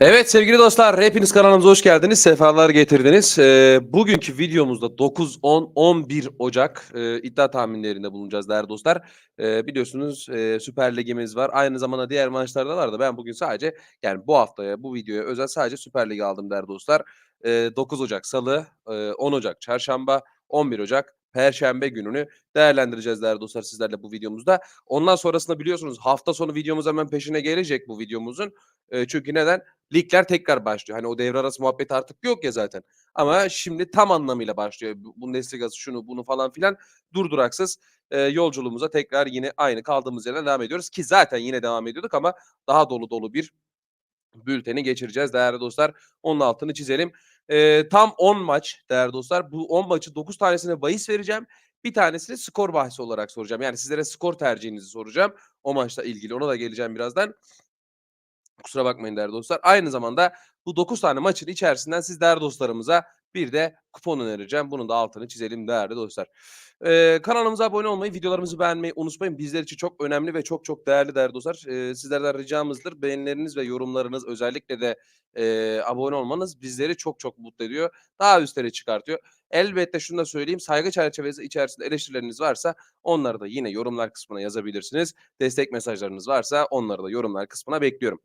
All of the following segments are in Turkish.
Evet sevgili dostlar hepiniz kanalımıza hoş geldiniz. Sefalar getirdiniz. Ee, bugünkü videomuzda 9, 10, 11 Ocak e, iddia tahminlerinde bulunacağız değerli dostlar. Ee, biliyorsunuz e, Süper Ligimiz var. Aynı zamanda diğer maçlarda var da ben bugün sadece yani bu haftaya bu videoya özel sadece Süper Lig'i aldım değerli dostlar. Ee, 9 Ocak Salı, e, 10 Ocak Çarşamba, 11 Ocak Perşembe gününü değerlendireceğiz değerli dostlar sizlerle bu videomuzda. Ondan sonrasında biliyorsunuz hafta sonu videomuz hemen peşine gelecek bu videomuzun. E, çünkü neden? Ligler tekrar başlıyor. Hani o devre arası muhabbet artık yok ya zaten. Ama şimdi tam anlamıyla başlıyor. Bu- Bundesliga'sı şunu bunu falan filan durduraksız e, yolculuğumuza tekrar yine aynı kaldığımız yerden devam ediyoruz. Ki zaten yine devam ediyorduk ama daha dolu dolu bir bülteni geçireceğiz değerli dostlar. Onun altını çizelim. E, tam 10 maç değerli dostlar. Bu 10 maçı 9 tanesine bahis vereceğim. Bir tanesini skor bahsi olarak soracağım. Yani sizlere skor tercihinizi soracağım. O maçla ilgili ona da geleceğim birazdan. Kusura bakmayın değerli dostlar. Aynı zamanda bu 9 tane maçın içerisinden siz değerli dostlarımıza bir de kupon önereceğim. Bunun da altını çizelim değerli dostlar. Ee, kanalımıza abone olmayı, videolarımızı beğenmeyi unutmayın. Bizler için çok önemli ve çok çok değerli değerli dostlar. Ee, sizlerden ricamızdır. Beğenileriniz ve yorumlarınız özellikle de e, abone olmanız bizleri çok çok mutlu ediyor. Daha üstlere çıkartıyor. Elbette şunu da söyleyeyim. Saygı çerçevesi içerisinde eleştirileriniz varsa onları da yine yorumlar kısmına yazabilirsiniz. Destek mesajlarınız varsa onları da yorumlar kısmına bekliyorum.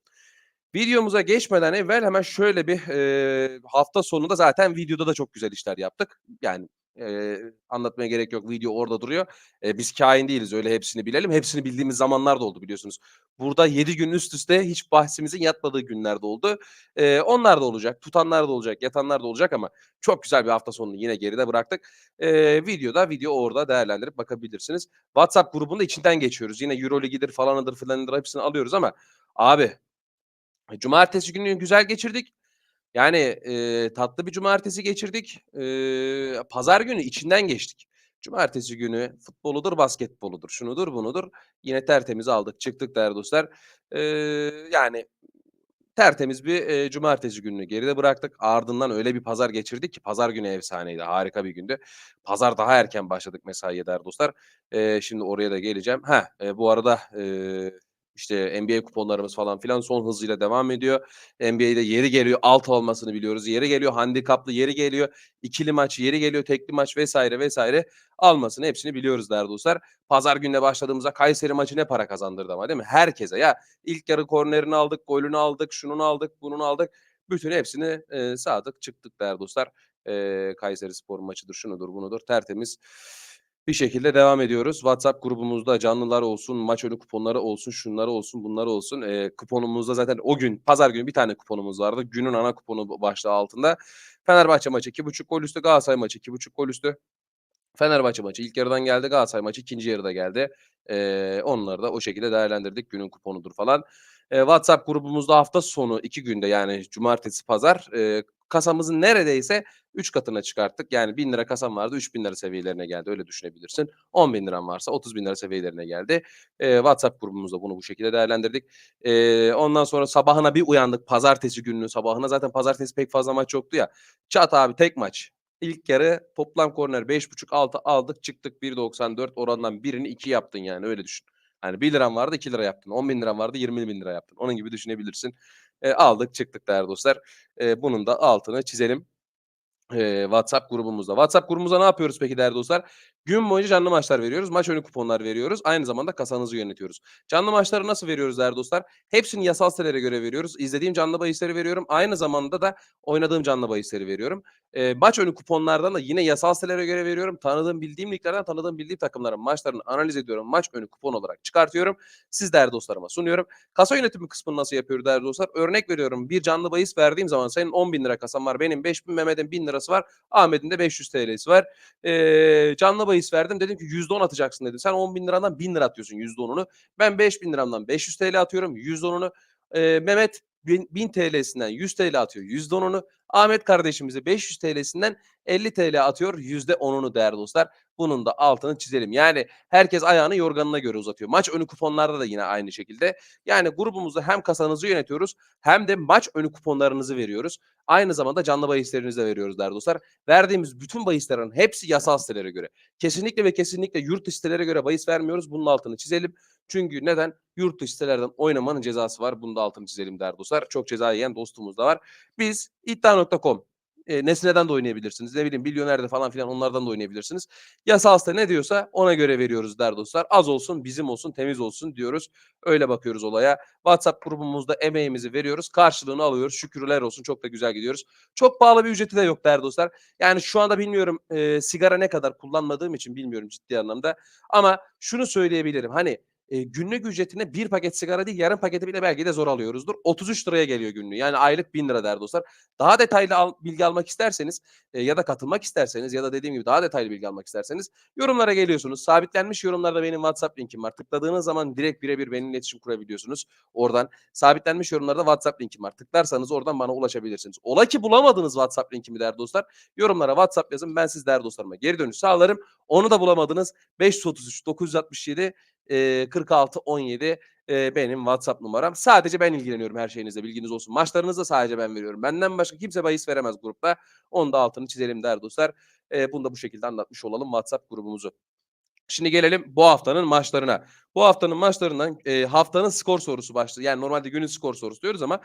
Videomuza geçmeden evvel hemen şöyle bir eee, hafta sonunda zaten videoda da çok güzel işler yaptık. Yani eee, anlatmaya gerek yok. Video orada duruyor. Eee, biz kain değiliz öyle hepsini bilelim. Hepsini bildiğimiz zamanlar da oldu biliyorsunuz. Burada 7 gün üst üste hiç bahsimizin yatmadığı günler de oldu. Eee, onlar da olacak. Tutanlar da olacak. Yatanlar da olacak ama çok güzel bir hafta sonunu yine geride bıraktık. Eee, videoda video orada değerlendirip bakabilirsiniz. WhatsApp grubunda içinden geçiyoruz. Yine Euroligi'dir falanıdır filanıdır hepsini alıyoruz ama abi Cumartesi günü güzel geçirdik. Yani, eee, tatlı bir cumartesi geçirdik. Eee, pazar günü içinden geçtik. Cumartesi günü futboludur, basketboludur, şunudur, bunudur. Yine tertemiz aldık, çıktık değerli dostlar. Eee, yani tertemiz bir, eee, cumartesi gününü geride bıraktık. Ardından öyle bir pazar geçirdik ki pazar günü efsaneydi, harika bir gündü. Pazar daha erken başladık mesaiye değerli dostlar. Eee, şimdi oraya da geleceğim. Heh, eee, bu arada, eee, işte NBA kuponlarımız falan filan son hızıyla devam ediyor. NBA'de yeri geliyor alt olmasını biliyoruz. Yeri geliyor handikaplı, yeri geliyor ikili maç, yeri geliyor tekli maç vesaire vesaire almasını hepsini biliyoruz değerli dostlar. Pazar gününe başladığımızda Kayseri maçı ne para kazandırdı ama değil mi? Herkese ya ilk yarı kornerini aldık, golünü aldık, şununu aldık, bununu aldık. Bütün hepsini e, sağdık, çıktık değerli dostlar. E, Kayseri Spor maçıdır, şunudur, bunudur. Tertemiz bir şekilde devam ediyoruz. WhatsApp grubumuzda canlılar olsun, maç önü kuponları olsun, şunları olsun, bunları olsun. Eee, kuponumuzda zaten o gün, pazar günü bir tane kuponumuz vardı. Günün ana kuponu başlığı altında. Fenerbahçe maçı 2.5 gol üstü, Galatasaray maçı 2.5 gol üstü. Fenerbahçe maçı ilk yarıdan geldi. Galatasaray maçı ikinci yarıda geldi. Eee, onları da o şekilde değerlendirdik. Günün kuponudur falan. Eee, WhatsApp grubumuzda hafta sonu iki günde yani cumartesi, pazar eee, kasamızın neredeyse 3 katına çıkarttık. Yani 1000 lira kasam vardı 3000 lira seviyelerine geldi öyle düşünebilirsin. 10 bin liram varsa 30 bin lira seviyelerine geldi. Eee, WhatsApp grubumuzda bunu bu şekilde değerlendirdik. Eee, ondan sonra sabahına bir uyandık pazartesi gününün sabahına. Zaten pazartesi pek fazla maç yoktu ya. Çat abi tek maç. İlk yarı toplam korner 5.5-6 aldık çıktık 1.94 orandan birini 2 yaptın yani öyle düşün. Hani 1 liran vardı 2 lira yaptın. 10 bin liran vardı 20 bin lira yaptın. Onun gibi düşünebilirsin. Eee, aldık çıktık değerli dostlar. Eee, bunun da altını çizelim. Eee, WhatsApp grubumuzda. WhatsApp grubumuzda ne yapıyoruz peki değerli dostlar? Gün boyunca canlı maçlar veriyoruz. Maç önü kuponlar veriyoruz. Aynı zamanda kasanızı yönetiyoruz. Canlı maçları nasıl veriyoruz değerli dostlar? Hepsini yasal sitelere göre veriyoruz. İzlediğim canlı bahisleri veriyorum. Aynı zamanda da oynadığım canlı bahisleri veriyorum. Eee, maç önü kuponlardan da yine yasal sitelere göre veriyorum. Tanıdığım, bildiğim liglerden tanıdığım, bildiğim takımların maçlarını analiz ediyorum. Maç önü kupon olarak çıkartıyorum. Siz değerli dostlarıma sunuyorum. Kasa yönetimi kısmını nasıl yapıyoruz değerli dostlar? Örnek veriyorum. Bir canlı bahis verdiğim zaman senin 10 bin lira kasan var. Benim 5 bin, Mehmet'in 1000 lirası var. Ahmet'in de 500 TL'si var. Eee, canlı bahis verdim. Dedim ki %10 atacaksın dedim. Sen 10 bin liradan 1000 lira atıyorsun %10'unu. Ben 5 bin liramdan 500 TL atıyorum %10'unu. Eee, Mehmet 1000 TL'sinden 100 TL atıyor %10'unu. Ahmet kardeşimize 500 TL'sinden 50 TL atıyor. %10'unu değerli dostlar. Bunun da altını çizelim. Yani herkes ayağını yorganına göre uzatıyor. Maç önü kuponlarda da yine aynı şekilde. Yani grubumuzda hem kasanızı yönetiyoruz hem de maç önü kuponlarınızı veriyoruz. Aynı zamanda canlı bahislerinizi de veriyoruz değerli dostlar. Verdiğimiz bütün bahislerin hepsi yasal sitelere göre. Kesinlikle ve kesinlikle yurt dışı sitelere göre bahis vermiyoruz. Bunun altını çizelim. Çünkü neden? Yurt dışı sitelerden oynamanın cezası var. Bunu da altını çizelim değerli dostlar. Çok ceza yiyen dostumuz da var. Biz iddia.com e, Nesne'den de oynayabilirsiniz. Ne bileyim Milyoner'de falan filan onlardan da oynayabilirsiniz. Yasal site ne diyorsa ona göre veriyoruz der dostlar. Az olsun, bizim olsun, temiz olsun diyoruz. Öyle bakıyoruz olaya. WhatsApp grubumuzda emeğimizi veriyoruz. Karşılığını alıyoruz. Şükürler olsun. Çok da güzel gidiyoruz. Çok pahalı bir ücreti de yok der dostlar. Yani şu anda bilmiyorum e, sigara ne kadar kullanmadığım için bilmiyorum ciddi anlamda. Ama şunu söyleyebilirim. Hani e, günlük ücretine bir paket sigara değil yarım paketi bile belki de zor alıyoruzdur. 33 liraya geliyor günlüğü. Yani aylık 1000 lira der dostlar. Daha detaylı al, bilgi almak isterseniz e, ya da katılmak isterseniz ya da dediğim gibi daha detaylı bilgi almak isterseniz yorumlara geliyorsunuz. Sabitlenmiş yorumlarda benim WhatsApp linkim var. Tıkladığınız zaman direkt birebir benimle iletişim kurabiliyorsunuz. Oradan sabitlenmiş yorumlarda WhatsApp linkim var. Tıklarsanız oradan bana ulaşabilirsiniz. Ola ki bulamadığınız WhatsApp linkimi değerli dostlar. Yorumlara WhatsApp yazın. Ben siz değerli dostlarıma geri dönüş sağlarım. Onu da bulamadınız. 533 967 e, 46 17 e, benim WhatsApp numaram. Sadece ben ilgileniyorum her şeyinizle bilginiz olsun. Maçlarınızda sadece ben veriyorum. Benden başka kimse bahis veremez grupta. Onu da altını çizelim der dostlar. E, bunu da bu şekilde anlatmış olalım WhatsApp grubumuzu. Şimdi gelelim bu haftanın maçlarına. Bu haftanın maçlarından e, haftanın skor sorusu başladı. Yani normalde günün skor sorusu diyoruz ama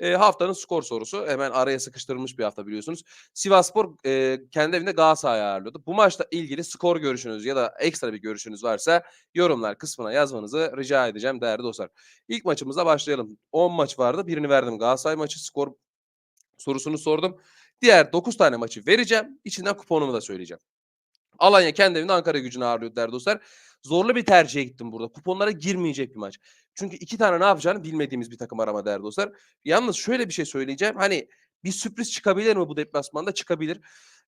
e, haftanın skor sorusu hemen araya sıkıştırılmış bir hafta biliyorsunuz. Sivasspor e, kendi evinde Galatasaray'ı ağırlıyordu. Bu maçla ilgili skor görüşünüz ya da ekstra bir görüşünüz varsa yorumlar kısmına yazmanızı rica edeceğim değerli dostlar. İlk maçımıza başlayalım. 10 maç vardı. Birini verdim. Galatasaray maçı skor sorusunu sordum. Diğer 9 tane maçı vereceğim. İçinden kuponumu da söyleyeceğim. Alanya kendi evinde Ankara gücünü ağırlıyor değerli dostlar. Zorlu bir tercihe gittim burada. Kuponlara girmeyecek bir maç. Çünkü iki tane ne yapacağını bilmediğimiz bir takım arama değerli dostlar. Yalnız şöyle bir şey söyleyeceğim. Hani bir sürpriz çıkabilir mi bu deplasmanda? Çıkabilir.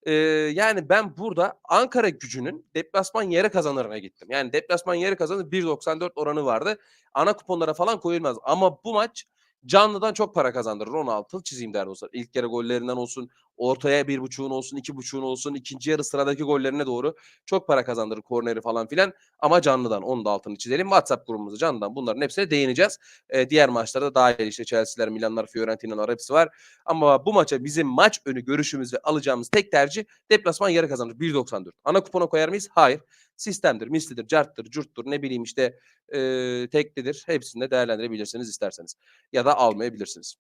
Ee, yani ben burada Ankara gücünün deplasman yere kazanırına gittim. Yani deplasman yere kazanır 1.94 oranı vardı. Ana kuponlara falan koyulmaz. Ama bu maç canlıdan çok para kazandırır. 16 çizeyim değerli dostlar. İlk yarı gollerinden olsun, ortaya bir buçuğun olsun, iki buçuğun olsun, ikinci yarı sıradaki gollerine doğru çok para kazandırır korneri falan filan. Ama canlıdan onu da altını çizelim. WhatsApp grubumuzda canlıdan bunların hepsine değineceğiz. Ee, diğer maçlarda dahil işte Chelsea'ler, Milanlar, Fiorentina'lar hepsi var. Ama bu maça bizim maç önü görüşümüz ve alacağımız tek tercih deplasman yarı kazanır. 1.94. Ana kupona koyar mıyız? Hayır. Sistemdir, mislidir, carttır, curttur ne bileyim işte e, teklidir. Hepsini de değerlendirebilirsiniz isterseniz. Ya da almayabilirsiniz.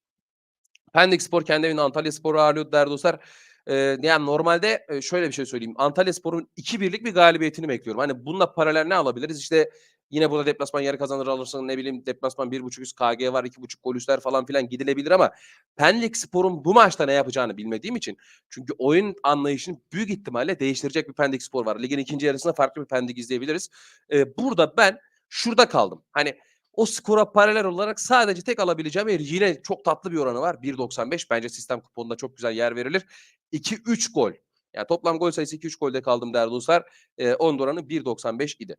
Pendik Spor kendi evinde Antalya Spor'u ağırlıyordu değerli dostlar. Ee, yani normalde şöyle bir şey söyleyeyim. Antalya Spor'un 2-1'lik bir galibiyetini bekliyorum. Hani bununla paralel ne alabiliriz? İşte yine burada deplasman yarı kazanır alırsın ne bileyim deplasman 1.5 üst KG var 2.5 gol üstler falan filan gidilebilir ama Pendik Spor'un bu maçta ne yapacağını bilmediğim için çünkü oyun anlayışını büyük ihtimalle değiştirecek bir Pendik Spor var. Ligin ikinci yarısında farklı bir Pendik izleyebiliriz. Ee, burada ben şurada kaldım. Hani o skora paralel olarak sadece tek alabileceğim yer yine çok tatlı bir oranı var. 1.95 bence sistem kuponunda çok güzel yer verilir. 2-3 gol. Yani toplam gol sayısı 2-3 golde kaldım değerli dostlar. E, onun oranı 1.95 idi.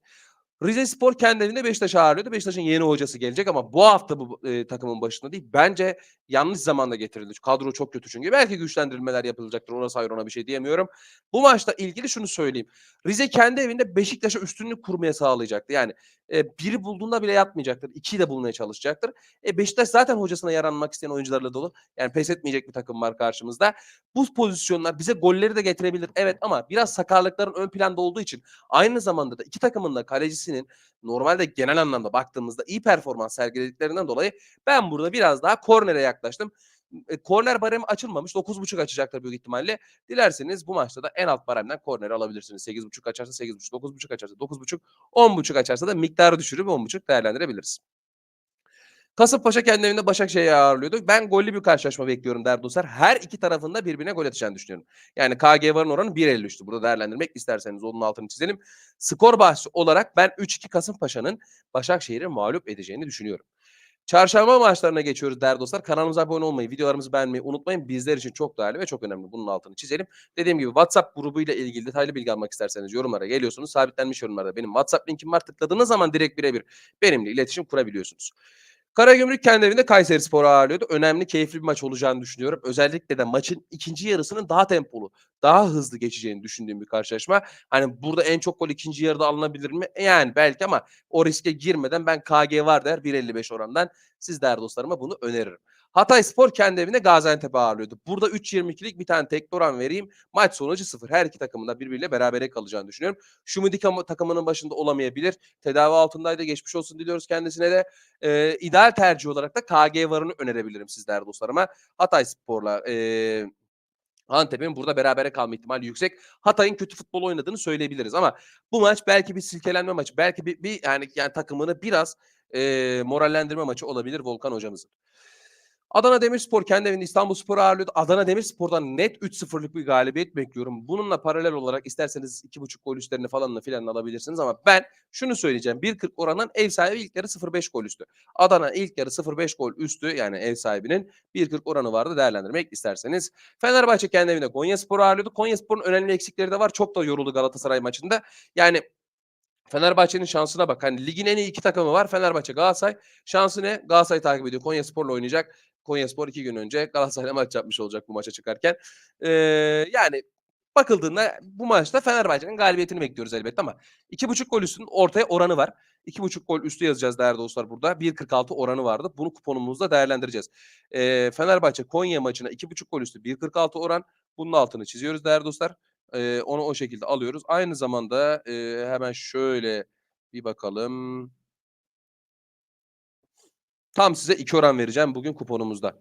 Rize Spor kendi evinde Beşiktaş'ı ağırlıyordu. Beşiktaş'ın yeni hocası gelecek ama bu hafta bu e, takımın başında değil. Bence yanlış zamanda getirildi. Kadro çok kötü çünkü. Belki güçlendirilmeler yapılacaktır. Ona sayır ona bir şey diyemiyorum. Bu maçla ilgili şunu söyleyeyim. Rize kendi evinde Beşiktaş'a üstünlük kurmaya sağlayacaktı. Yani e, biri bulduğunda bile yatmayacaktır. İkiyi de bulmaya çalışacaktır. E, Beşiktaş zaten hocasına yaranmak isteyen oyuncularla dolu. Yani pes etmeyecek bir takım var karşımızda. Bu pozisyonlar bize golleri de getirebilir. Evet ama biraz sakarlıkların ön planda olduğu için aynı zamanda da iki takımın da kalecisinin normalde genel anlamda baktığımızda iyi performans sergilediklerinden dolayı ben burada biraz daha kornere yaklaştım. E, korner baremi açılmamış. 9.5 açacaklar büyük ihtimalle. Dilerseniz bu maçta da en alt baremden korner alabilirsiniz. 8.5 açarsa 8.5, 9.5 açarsa 9.5, 10.5 açarsa da miktarı düşürüp 10.5 değerlendirebiliriz. Kasımpaşa kendi evinde Başakşehir'i ağırlıyordu. Ben gollü bir karşılaşma bekliyorum değerli dostlar. Her iki tarafında birbirine gol atacağını düşünüyorum. Yani KG varın oranı 1.53'tü. Burada değerlendirmek isterseniz onun altını çizelim. Skor bahsi olarak ben 3-2 Kasımpaşa'nın Başakşehir'i mağlup edeceğini düşünüyorum. Çarşamba maçlarına geçiyoruz değerli dostlar. Kanalımıza abone olmayı, videolarımızı beğenmeyi unutmayın. Bizler için çok değerli ve çok önemli. Bunun altını çizelim. Dediğim gibi WhatsApp grubuyla ilgili detaylı bilgi almak isterseniz yorumlara geliyorsunuz. Sabitlenmiş yorumlarda benim WhatsApp linkim var. Tıkladığınız zaman direkt birebir benimle iletişim kurabiliyorsunuz. Karagümrük kendi evinde Kayserispor'u ağırlıyordu. Önemli, keyifli bir maç olacağını düşünüyorum. Özellikle de maçın ikinci yarısının daha tempolu, daha hızlı geçeceğini düşündüğüm bir karşılaşma. Hani burada en çok gol ikinci yarıda alınabilir mi? E, yani belki ama o riske girmeden ben KG var der 1.55 orandan siz değerli dostlarıma bunu öneririm. Hatayspor kendi evinde Gaziantep'i ağırlıyordu. Burada 3.22'lik bir tane tek oran vereyim. Maç sonucu 0. Her iki takımın da birbiriyle berabere kalacağını düşünüyorum. Şumidi takımının başında olamayabilir. Tedavi altındaydı. Geçmiş olsun diliyoruz kendisine de. Ee, ideal tercih olarak da KG varını önerebilirim siz değerli dostlarıma. Hatayspor'la e, Antep'in burada berabere kalma ihtimali yüksek. Hatay'ın kötü futbol oynadığını söyleyebiliriz ama bu maç belki bir silkelenme maçı. Belki bir, bir yani yani takımını biraz e, morallendirme maçı olabilir Volkan hocamızın. Adana Demirspor kendi evinde İstanbulspor'u ağırlıyordu. Adana Demirspor'dan net 3-0'lık bir galibiyet bekliyorum. Bununla paralel olarak isterseniz 2.5 gol üstlerini falanla filan alabilirsiniz ama ben şunu söyleyeceğim. 1.40 orandan ev sahibi ilk yarı 0.5 gol üstü. Adana ilk yarı 0.5 gol üstü yani ev sahibinin 1.40 oranı vardı değerlendirmek isterseniz. Fenerbahçe kendi evinde Konyaspor'u ağırlıyordu. Konyaspor'un önemli eksikleri de var. Çok da yoruldu Galatasaray maçında. Yani Fenerbahçe'nin şansına bak. Hani ligin en iyi iki takımı var. Fenerbahçe, Galatasaray. Şansı ne? Galatasaray takip ediyor. Konyaspor'la oynayacak. Konyaspor iki gün önce Galatasaray'la maç yapmış olacak bu maça çıkarken. Ee, yani bakıldığında bu maçta Fenerbahçe'nin galibiyetini bekliyoruz elbette ama 2.5 gol üstünün ortaya oranı var. 2.5 gol üstü yazacağız değerli dostlar burada. 1.46 oranı vardı. Bunu kuponumuzda değerlendireceğiz. Ee, Fenerbahçe Konya maçına 2.5 gol üstü 1.46 oran. Bunun altını çiziyoruz değerli dostlar. Ee, onu o şekilde alıyoruz. Aynı zamanda e, hemen şöyle bir bakalım. Tam size iki oran vereceğim bugün kuponumuzda.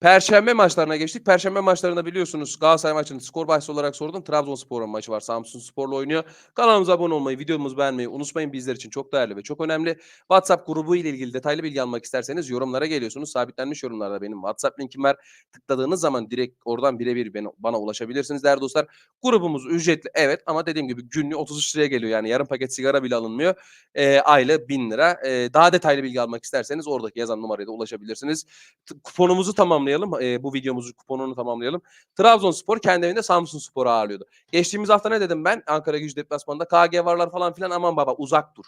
Perşembe maçlarına geçtik. Perşembe maçlarında biliyorsunuz Galatasaray maçını skor bahsi olarak sordum. Trabzonspor'un maçı var. Samsun Spor'la oynuyor. Kanalımıza abone olmayı, videomuzu beğenmeyi unutmayın. Bizler için çok değerli ve çok önemli. WhatsApp grubu ile ilgili detaylı bilgi almak isterseniz yorumlara geliyorsunuz. Sabitlenmiş yorumlarda benim WhatsApp linkim var. Tıkladığınız zaman direkt oradan birebir bana ulaşabilirsiniz değerli dostlar. Grubumuz ücretli evet ama dediğim gibi günlüğü 33 liraya geliyor. Yani yarım paket sigara bile alınmıyor. E, aylık 1000 lira. E, daha detaylı bilgi almak isterseniz oradaki yazan numaraya da ulaşabilirsiniz. T- kuponumuzu tamamlayalım tamamlayalım. E, bu videomuzun kuponunu tamamlayalım. Trabzonspor kendi evinde Samsun Spor'u ağırlıyordu. Geçtiğimiz hafta ne dedim ben? Ankara Gücü deplasmanında KG varlar falan filan aman baba uzak dur.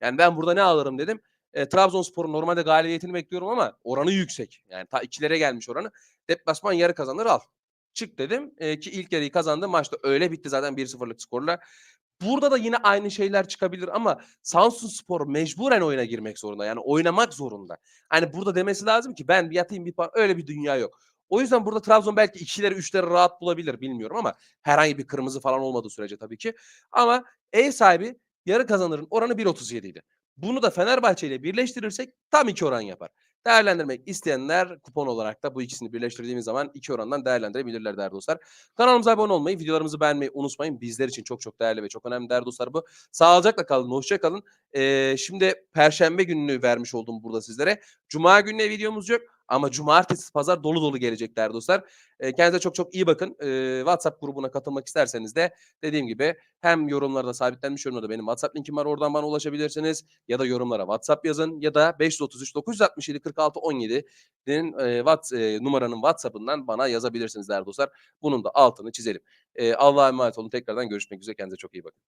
Yani ben burada ne alırım dedim. E, Trabzonspor'un normalde galibiyetini bekliyorum ama oranı yüksek. Yani ta ikilere gelmiş oranı. Deplasman yarı kazanır al. Çık dedim e, ki ilk yarıyı kazandı. Maçta öyle bitti zaten 1-0'lık skorla. Burada da yine aynı şeyler çıkabilir ama Samsun Spor mecburen oyuna girmek zorunda. Yani oynamak zorunda. Hani burada demesi lazım ki ben bir yatayım bir puan. Öyle bir dünya yok. O yüzden burada Trabzon belki ikileri üçleri rahat bulabilir bilmiyorum ama herhangi bir kırmızı falan olmadığı sürece tabii ki. Ama ev sahibi yarı kazanırın oranı 1.37 idi. Bunu da Fenerbahçe ile birleştirirsek tam iki oran yapar. Değerlendirmek isteyenler kupon olarak da bu ikisini birleştirdiğimiz zaman iki orandan değerlendirebilirler değerli dostlar. Kanalımıza abone olmayı, videolarımızı beğenmeyi unutmayın. Bizler için çok çok değerli ve çok önemli değerli dostlar bu. Sağlıcakla kalın, hoşça kalın. Ee, şimdi Perşembe gününü vermiş oldum burada sizlere. Cuma gününe videomuz yok. Ama cumartesi, pazar dolu dolu gelecekler dostlar. E, kendinize çok çok iyi bakın. E, WhatsApp grubuna katılmak isterseniz de dediğim gibi hem yorumlarda sabitlenmiş yorumlarda benim WhatsApp linkim var. Oradan bana ulaşabilirsiniz. Ya da yorumlara WhatsApp yazın. Ya da 533 967 46 17'nin e, what, e, numaranın WhatsApp'ından bana yazabilirsiniz değerli dostlar. Bunun da altını çizelim. E, Allah'a emanet olun. Tekrardan görüşmek üzere. Kendinize çok iyi bakın.